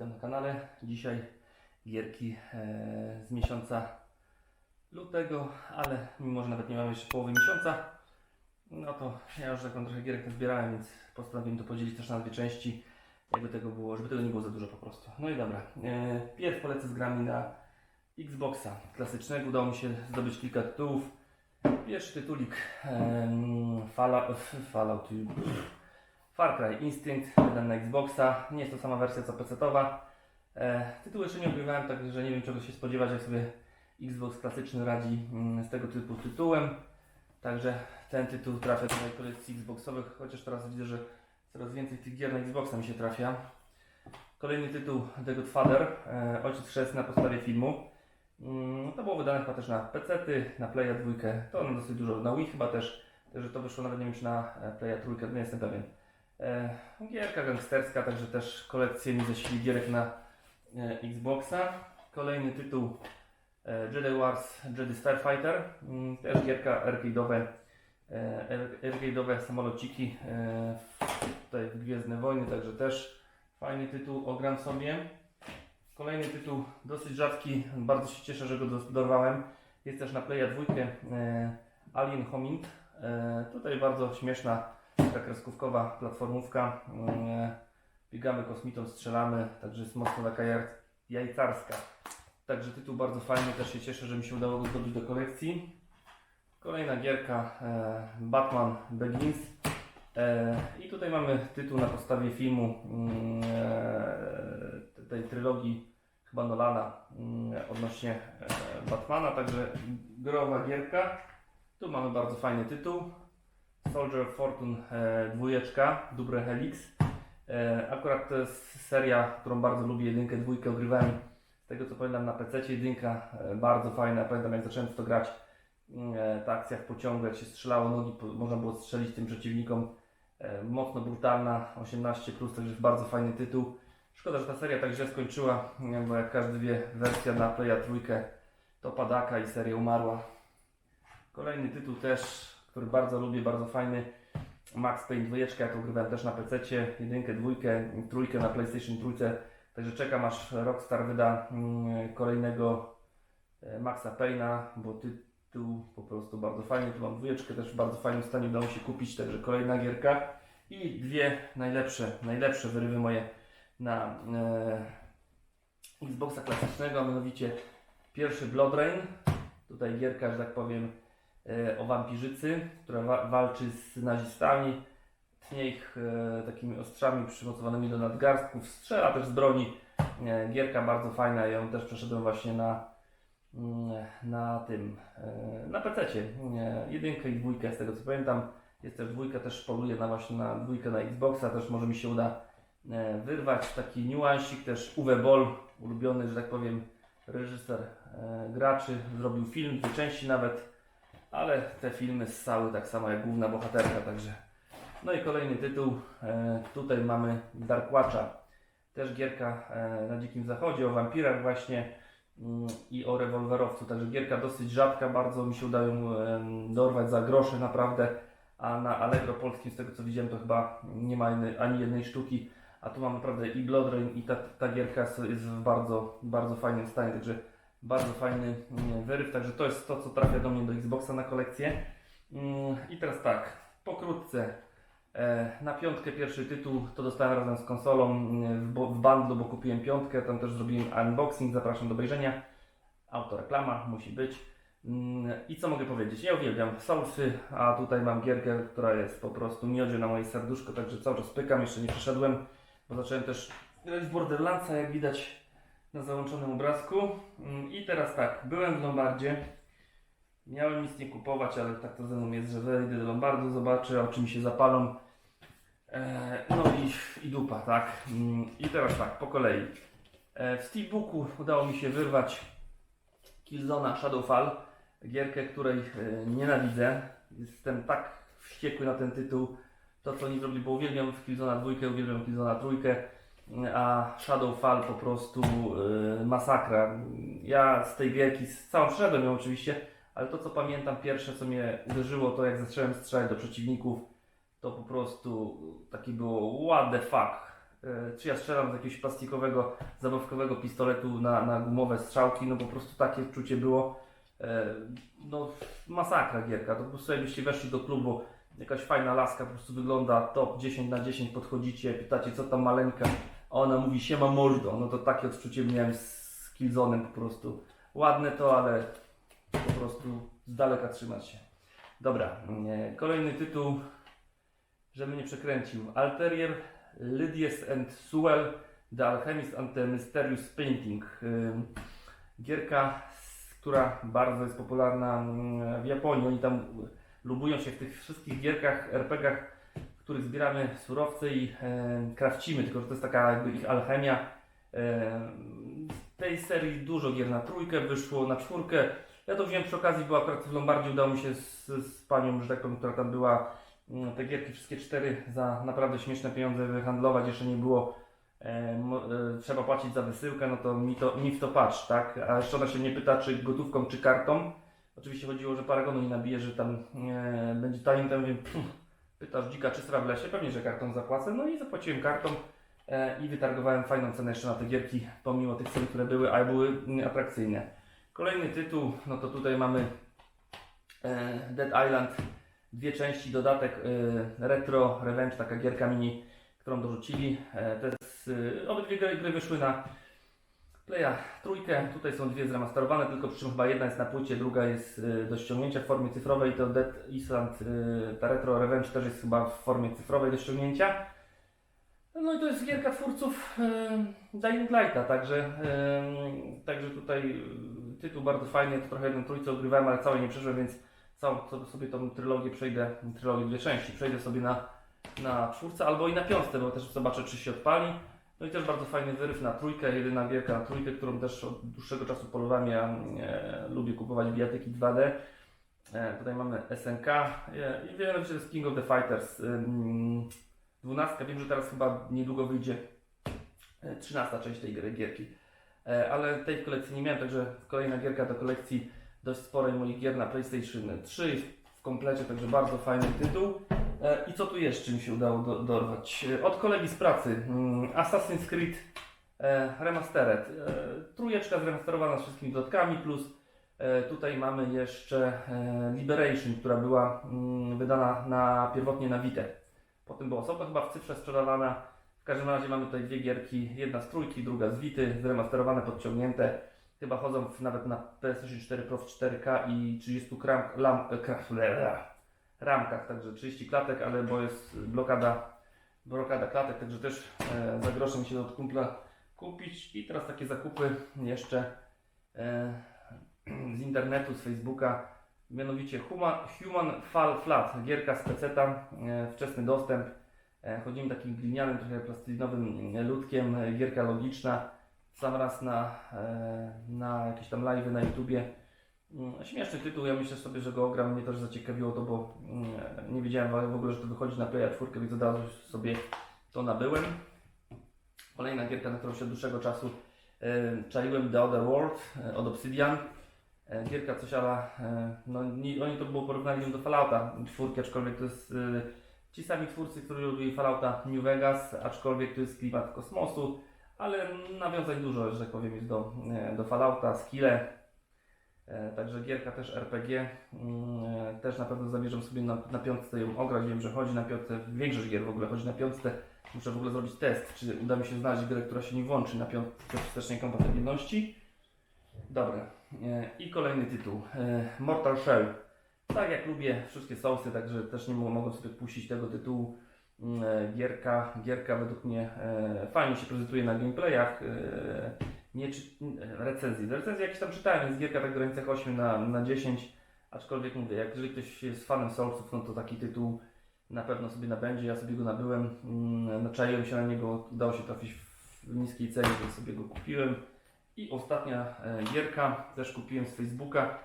witam na kanale. Dzisiaj gierki e, z miesiąca lutego, ale mimo, że nawet nie mamy jeszcze połowy miesiąca, no to ja już taką trochę gierek zbierałem, więc postanowiłem to podzielić też na dwie części, jakby tego było, żeby tego nie było za dużo po prostu. No i dobra, e, pierw polecę z grami na Xboxa klasycznego, udało mi się zdobyć kilka tytułów. Pierwszy tytulik Fallout, Fallout Far Cry Instinct, wydany na Xboxa. Nie jest to sama wersja co PC-towa. E, jeszcze nie ogrywałem, także nie wiem czego się spodziewać, jak sobie Xbox klasyczny radzi mm, z tego typu tytułem. Także ten tytuł trafia do mojej kolekcji Xboxowych, chociaż teraz widzę, że coraz więcej tych gier na Xboxa mi się trafia. Kolejny tytuł The Godfather, e, Ojciec Chrzestny na podstawie filmu. Mm, To było wydane chyba też na PC-ty, na Playa 2, to no dosyć dużo, na Wii chyba też, także to wyszło nawet nie wiem czy na e, Playa 3, nie jestem pewien. E, Gierka gangsterska, także też kolekcję mi zasili gierek na e, Xboxa. Kolejny tytuł e, Jedi Wars Jedi Starfighter, mm, też gierka arcade'owe, e, ar- arcade'owe samolociki e, tutaj w Gwiezdne Wojny, także też fajny tytuł, ogram sobie. Kolejny tytuł dosyć rzadki, bardzo się cieszę, że go dorwałem. Jest też na Playa 2 e, Alien Homing. E, tutaj bardzo śmieszna taka kreskówkowa platformówka. E, biegamy kosmitą, strzelamy, także jest mocno taka jaj- jajcarska. Także tytuł bardzo fajny, też się cieszę, że mi się udało go zdobyć do kolekcji. Kolejna gierka e, Batman Begins. E, I tutaj mamy tytuł na podstawie filmu mm, tej trylogii chyba Nolana mm, odnośnie Batmana, także growa gierka. Tu mamy bardzo fajny tytuł. Soldier Fortune e, dwójeczka, Dubre Helix. E, akurat to jest seria, którą bardzo lubię, jedynkę, dwójkę ogrywałem. Z tego co pamiętam na PC, jedynka e, bardzo fajna. Pamiętam jak zacząłem w to grać, mm, ta akcja w pociągu, jak się strzelało nogi, można było strzelić tym przeciwnikom. Mocno brutalna, 18+, także bardzo fajny tytuł. Szkoda, że ta seria tak źle skończyła, bo jak każdy wie, wersja na Playa trójkę to padaka i seria umarła. Kolejny tytuł też, który bardzo lubię, bardzo fajny. Max Payne 2, ja to grywałem też na PC, jedynkę, dwójkę, trójkę na PlayStation trójce. Także czekam aż Rockstar wyda mm, kolejnego e, Maxa Payne'a, bo tytuł po prostu bardzo fajny. Tu mam dwójeczkę też w bardzo fajnym stanie udało się kupić, także kolejna gierka. I dwie najlepsze, najlepsze wyrywy moje na e, Xboxa klasycznego, a mianowicie pierwszy Blood Rain. Tutaj gierka, że tak powiem, o wampirzycy, która wa- walczy z nazistami, tnie ich e, takimi ostrzami przymocowanymi do nadgarstków, strzela też z broni. E, gierka bardzo fajna, ją też przeszedłem właśnie na, mm, na tym, e, na PC-cie. E, jedynkę i dwójkę z tego co pamiętam. Jest też dwójka, też poluję na właśnie na dwójkę na Xboxa, też może mi się uda e, wyrwać taki niuansik, też Uwe Boll, ulubiony, że tak powiem, reżyser e, graczy, zrobił film, dwie części nawet, ale te filmy ssały tak samo jak główna bohaterka, także. No i kolejny tytuł, e, tutaj mamy Dark Watcha, też gierka e, na Dzikim Zachodzie, o wampirach właśnie mm, i o rewolwerowcu, także gierka dosyć rzadka, bardzo mi się udało ją em, dorwać za grosze naprawdę, a na Allegro polskim z tego co widziałem to chyba nie ma ani jednej sztuki, a tu mamy naprawdę i Blood Rain i ta, ta gierka jest w bardzo, bardzo fajnym stanie, także bardzo fajny mm, wyryw, także to jest to co trafia do mnie do Xboxa na kolekcję. Mm, I teraz tak, pokrótce. E, Na piątkę pierwszy tytuł to dostałem razem z konsolą mm, w, bundlu, bo kupiłem piątkę, tam też zrobiłem unboxing, zapraszam do obejrzenia. Autoreklama musi być. I co mogę powiedzieć? Ja uwielbiam Soulsy, a tutaj mam gierkę, która jest po prostu miodzie na moje serduszko, także cały czas pykam, jeszcze nie przeszedłem, bo zacząłem też grać w Borderlandsa, jak widać na załączonym obrazku. Mm, I teraz tak, byłem w Lombardzie, miałem nic nie kupować, ale tak to ze mną jest, że wejdę do Lombardu, zobaczę, oczy mi się zapalą. E, no i, i dupa, tak? Mm, I teraz tak, po kolei. E, w Steelbooku udało mi się wyrwać Killzona Shadowfall, gierkę, której e, nienawidzę. Jestem tak wściekły na ten tytuł. To, co oni zrobili, bo uwielbiam w Killzona dwójkę, uwielbiam Killzona trójkę, a Shadowfall po prostu e, masakra. Ja z tej gierki, z całą przeszedłem ją oczywiście, ale to, co pamiętam, pierwsze, co mnie uderzyło, to jak zacząłem strzelać do przeciwników, to po prostu takie było what the fuck. e, czy ja strzelam z jakiegoś plastikowego, zabawkowego pistoletu na, na gumowe strzałki, no po prostu takie czucie było. E, no masakra gierka, to po prostu jakbyście weszli do klubu, jakaś fajna laska po prostu wygląda top 10 na 10, podchodzicie, pytacie co tam maleńka, a ona mówi siema mordo, no to takie odczucie miałem z Killzone'em po prostu. Ładne to, ale po prostu z daleka trzymać się. Dobra, e, kolejny tytuł, żeby nie przekręcił. Alterier, Lydies and Sewell, The Alchemist and the Mysterious Painting. Ym, Gierka, która bardzo jest popularna mm, w Japonii. Oni tam lubują się w tych wszystkich gierkach, RPGach, których zbieramy surowce i e, krawcimy, tylko że to jest taka jakby ich alchemia. E, z tej serii dużo gier na trójkę wyszło, na czwórkę. Ja to wziąłem przy okazji, bo akurat w Lombardii udało mi się z, z panią, że tak powiem, która tam była, mm, te gierki wszystkie cztery za naprawdę śmieszne pieniądze wyhandlować. Jeszcze nie było e, e, trzeba płacić za wysyłkę, no to mi, to mi w to patrz, tak? A jeszcze ona się nie pyta, czy gotówką, czy kartą. Oczywiście chodziło, że paragonu nie nabije, że tam e, będzie tanim, pff, pytasz dzika czy sra w lesie, pewnie, że kartą zapłacę. No i zapłaciłem kartą e, i wytargowałem fajną cenę jeszcze na te gierki, pomimo tych cen, które były, a były mm, atrakcyjne. Kolejny tytuł, no to tutaj mamy e, Dead Island, dwie części, dodatek e, Retro Revenge, taka gierka mini, którą dorzucili. E, to jest, e, obydwie gry, gry wyszły na Playa trójkę, tutaj są dwie zremasterowane, tylko przy czym chyba jedna jest na płycie, druga jest e, do ściągnięcia w formie cyfrowej, to Dead Island, e, ta Retro Revenge też jest chyba w formie cyfrowej do ściągnięcia. No i to jest gierka twórców e, Dying Lighta, także, także tutaj tytuł bardzo fajny, to trochę jedną trójce ogrywałem, ale całej nie przeszłem, więc całą sobie tą trylogię przejdę, trylogię dwie części, przejdę sobie na, na czwórce albo i na piątce, bo też zobaczę czy się odpali. No i też bardzo fajny wyryw na trójkę, jedyna gierka na trójkę, którą też od dłuższego czasu polowałem, ja e, lubię kupować bijatyki 2D. E, tutaj mamy SNK e, i że to jest King of the Fighters. Ym, 12, wiem, że teraz chyba niedługo wyjdzie e, 13 część tej gry, gierki. E, ale tej w kolekcji nie miałem, także kolejna gierka do kolekcji dość sporej moich gier na PlayStation 3 jest w komplecie, także bardzo fajny tytuł. E, I co tu jeszcze mi się udało do, dorwać? E, Od kolegi z pracy mm, Assassin's Creed e, Remastered. Trójeczka zremasterowana z wszystkimi dodatkami, plus tutaj mamy jeszcze Liberation, która była mm, wydana na, pierwotnie na Vita. Potem była osobna chyba w cyfrze sprzedawana. W każdym razie mamy tutaj dwie gierki, jedna z trójki, druga z Vity, zremasterowane, podciągnięte. Chyba chodzą nawet na PlayStation 4 Pro w 4K i 30 kram, lam, e, kra- ramkach, także 30 klatek, ale bo jest blokada, blokada klatek, także też e, za się od kumpla kupić. I teraz takie zakupy jeszcze e, z internetu, z Facebooka, mianowicie Human, Human Fall Flat, gierka z peceta, e, wczesny dostęp. E, chodzimy takim glinianym, trochę plastinowym e, ludkiem, e, gierka logiczna. Sam raz na, e, na jakieś tam live na YouTubie Śmieszny tytuł, ja myślę sobie, że go ogram. Mnie też zaciekawiło to, bo mm, nie wiedziałem w ogóle, że to wychodzi na Playa 4, więc od razu sobie to nabyłem. Kolejna gierka, na którą się od dłuższego czasu e, czaiłem, The Other World e, od Obsidian. E, gierka coś ala, no nie, oni to było porównali ją do Fallouta czwórki, aczkolwiek to jest ci sami twórcy, którzy robili Fallouta New Vegas, aczkolwiek to jest klimat kosmosu, ale nawiązań dużo, że tak powiem, jest do, do Fallouta, skille. E, Także gierka też RPG. mm, e, Też na pewno zamierzam sobie na, na piątce ją ograć. Wiem, że chodzi na piątce. Większość gier w ogóle chodzi na piątce. Muszę w ogóle zrobić test, czy uda mi się znaleźć grę, która się nie włączy na piątce wstecznej kompatybilności. Dobra. E, I kolejny tytuł. Mortal Shell. Tak jak lubię wszystkie Soulsy, także też nie mo- mogę sobie puścić tego tytułu. Mm, Gierka, gierka według mnie fajnie się prezentuje na gameplayach. Nie czy, recenzji. Z recenzji jakieś tam czytałem, więc gierka tak w granicach 8 na, na 10. Aczkolwiek mówię, jak jeżeli ktoś jest fanem Soulsów, no to taki tytuł na pewno sobie nabędzie. Ja sobie go nabyłem, mm, naczaiłem się na niego, udało się trafić w niskiej cenie, więc sobie go kupiłem. I ostatnia e, gierka, też kupiłem z Facebooka,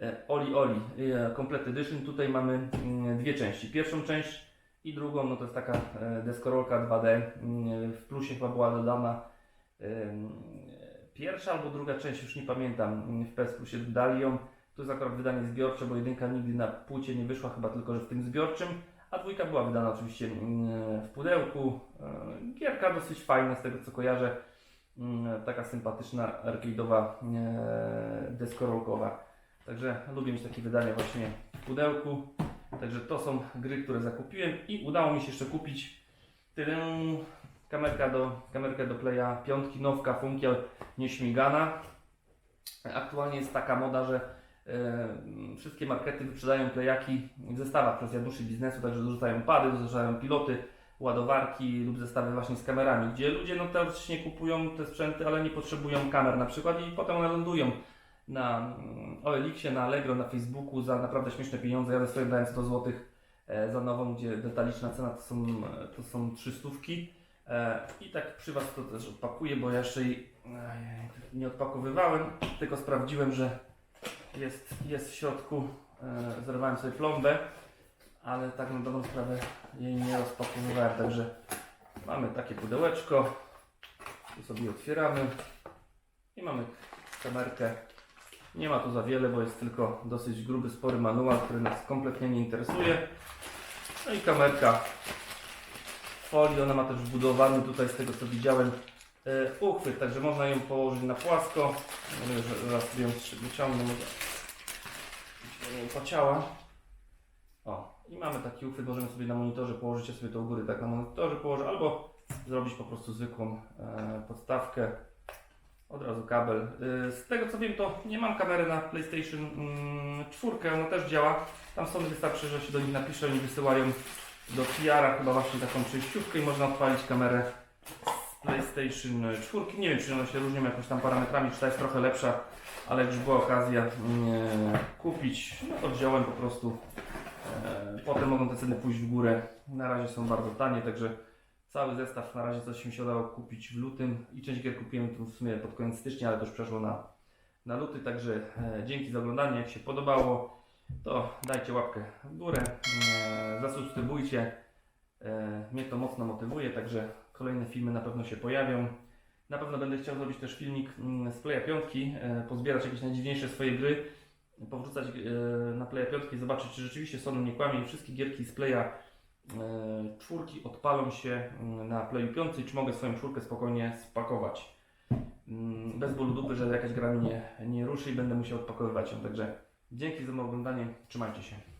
e, Oli Oli, e, Complete Edition. Tutaj mamy mm, dwie części. Pierwszą część i drugą, no to jest taka deskorolka 2D. mm, W plusie chyba była dodana pierwsza albo druga część, już nie pamiętam, w PS Plusie dodali ją. To jest akurat wydanie zbiorcze, bo jedynka nigdy na płycie nie wyszła, chyba tylko, że w tym zbiorczym. A dwójka była wydana oczywiście mm, w pudełku. E, Gierka dosyć fajna z tego co kojarzę. Mm, Taka sympatyczna, arcade'owa, e, deskorolkowa. Także lubię mieć takie wydania właśnie w pudełku. Także to są gry, które zakupiłem i udało mi się jeszcze kupić tyle kamerka do, kamerkę do playa piątki, nowka, funkiel, nieśmigana. Aktualnie jest taka moda, że e, wszystkie markety wyprzedają playaki w zestawach przez dłuższy biznesu, także dorzucają pady, dorzucają piloty, ładowarki lub zestawy właśnie z kamerami, gdzie ludzie no teoretycznie kupują te sprzęty, ale nie potrzebują kamer na przykład i potem one lądują na mm, OLX-ie, na Allegro, na Facebooku za naprawdę śmieszne pieniądze. Ja swoim dałem 100 zł e, za nową, gdzie detaliczna cena to są, to są 300. E, I tak przy Was to też odpakuję, bo ja jeszcze jej ojej, nie odpakowywałem, tylko sprawdziłem, że jest, jest w środku. E, Zerwałem sobie plombę, ale tak na dobrą sprawę jej nie rozpakowywałem. Także mamy takie pudełeczko, tu sobie otwieramy i mamy kamerkę. Nie ma tu za wiele, bo jest tylko dosyć gruby, spory manual, który nas kompletnie nie interesuje. No i kamerka folii, ona ma też wbudowany tutaj z tego co widziałem e, uchwyt, także można ją położyć na płasko. Zaraz ją wyciągnę, może nie pociała. O, i mamy taki uchwyt, możemy sobie na monitorze położyć, ja sobie to u góry tak na monitorze położę, albo zrobić po prostu zwykłą e, podstawkę. Od razu kabel. Y, Z tego co wiem, to nie mam kamery na PlayStation mm, 4, ona też działa. Tam Sony wystarczy, że się do nich napisze, oni wysyłają do PR-a chyba właśnie taką przejściówkę i można odpalić kamerę z PlayStation 4. Nie wiem, czy one się różnią jakoś tam parametrami, czy ta jest trochę lepsza, ale już była okazja mm, kupić, no to wziąłem po prostu. E, Potem mogą te ceny pójść w górę. Na razie są bardzo tanie, także Cały zestaw na razie coś mi się udało kupić w lutym i część gier kupiłem tu w sumie pod koniec stycznia, ale to już przeszło na, na luty, także e, dzięki za oglądanie. Jak się podobało, to dajcie łapkę w górę, e, zasubskrybujcie. E, mnie to mocno motywuje, także kolejne filmy na pewno się pojawią. Na pewno będę chciał zrobić też filmik mm, z Playa 5, e, pozbierać jakieś najdziwniejsze swoje gry, powrzucać na Playa 5 i zobaczyć, czy rzeczywiście Sony nie kłamie i wszystkie gierki z Playa czwórki odpalą się mm, na Playu 5 czy mogę swoją czwórkę spokojnie spakować. Mm, Bez bólu dupy, że jakaś gra mnie nie ruszy i będę musiał odpakowywać ją. Także dzięki za oglądanie, trzymajcie się.